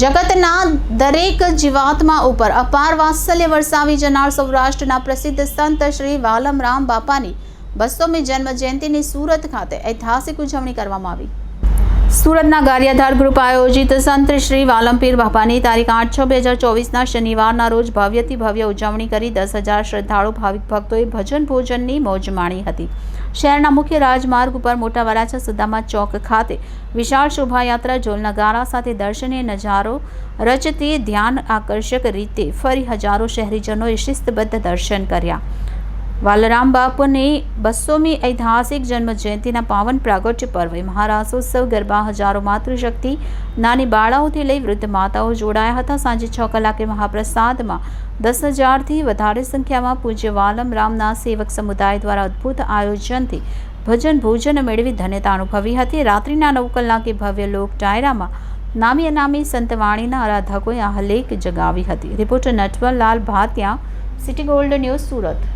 જગતના દરેક જીવાત્મા ઉપર અપાર વાત્સલ્ય વરસાવી જનાર સૌરાષ્ટ્રના પ્રસિદ્ધ સંત શ્રી વાલમરામ બાપાની બસોમી જન્મ જયંતિની સુરત ખાતે ઐતિહાસિક ઉજવણી કરવામાં આવી. સુરતના ગારિયાધાર ગ્રુપ આયોજિત સંત શ્રી વાલમપીર બાપાની તારીખ આઠ છ બે હજાર ચોવીસના શનિવારના રોજ ભવ્યથી ભવ્ય ઉજવણી કરી દસ હજાર શ્રદ્ધાળુ ભાવિક ભક્તોએ ભજન ભોજનની મોજ માણી હતી. શહેરના મુખ્ય રાજમાર્ગ ઉપર મોટા વરાછા સુદામા ચોક ખાતે વિશાળ શોભાયાત્રા ઢોલનગારા સાથે દર્શનીય નજારો રચતી ધ્યાન આકર્ષક રીતે ફરી હજારો શહેરીજનોએ શિસ્તબદ્ધ દર્શન કર્યા. વાલરામ બાપુની બસોમી ઐતિહાસિક જન્મ જયંતિના પાવન પ્રાગટ્ય પર્વે મહારાસોત્સવ ગરબા હજારો માતૃશક્તિ નાની બાળાઓથી લઈ વૃદ્ધ માતાઓ જોડાયા હતા. સાંજે છ કલાકે મહાપ્રસાદમાં દસ હજારથી વધારે સંખ્યામાં પૂજ્ય વાલમ રામના સેવક સમુદાય દ્વારા અદ્ભુત આયોજનથી ભજન ભોજન મેળવી ધન્યતા અનુભવી હતી. રાત્રિના નવ કલાકે ભવ્ય લોક ડાયરામાં નામી અનામી સંતવાણીના આરાધકોએ હલેક જગાવી હતી. Reporter Natwarlal Bhatia city gold news Surat.